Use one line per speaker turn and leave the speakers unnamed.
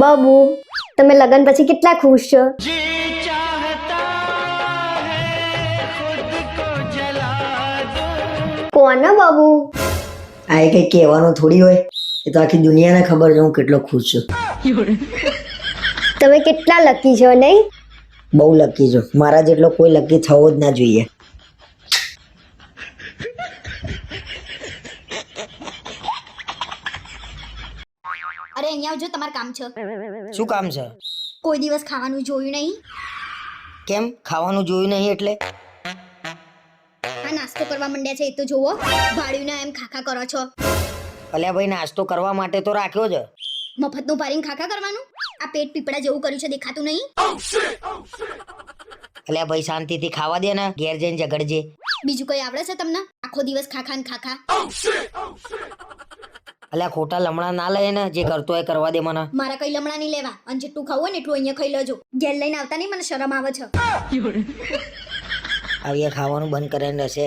બાબુ તમે લગ્ન પછી કેટલા ખુશ છો? કોના બાબુ?
આ એ કંઈ કહેવાનું થોડી હોય? એ તો આખી દુનિયાને ખબર છે હું કેટલો ખુશ છું.
તમે કેટલા લકી છો નહીં?
બહુ લકી છું. મારા જેટલો કોઈ લકી થવો જ ના જોઈએ.
અરે અહીંયા આવજો તમારે કામ છે.
શું કામ છે?
કોઈ દિવસ ખાવાનું જોયું નહીં?
કેમ? ખાવાનું જોયું નહીં એટલે?
આ નાસ્તો કરવા માંડ્યા છે એ તો જોવો ભાડ્યું એમ ખાખા કરો છો.
અલ્યા ભાઈ નાસ્તો કરવા માટે તો રાખ્યો છે.
મફતનું પારીને ખાખા કરવાનું? આ પેટ પીપળા જેવું કર્યું છે દેખાતું નહીં?
અલ્યા ભાઈ શાંતિથી ખાવા દે ને ઘેર જઈને ઝઘડજે.
બીજું કઈ આવડે છે તમને? આખો દિવસ ખાખા ને ખાખા.
અલ્યા ખોટા લમણા ના લે ને જે કરતો હોય કરવા દે મને.
મારા કઈ લમણા નહીં લેવા. અને જેટલું ખાવું હોય ને એટલું અહીંયા ખાઈ લેજો. ઘેર લઈને આવતા નહીં મને શરમ આવે છે.
આવી ખાવાનું બંધ કરીને રહેશે.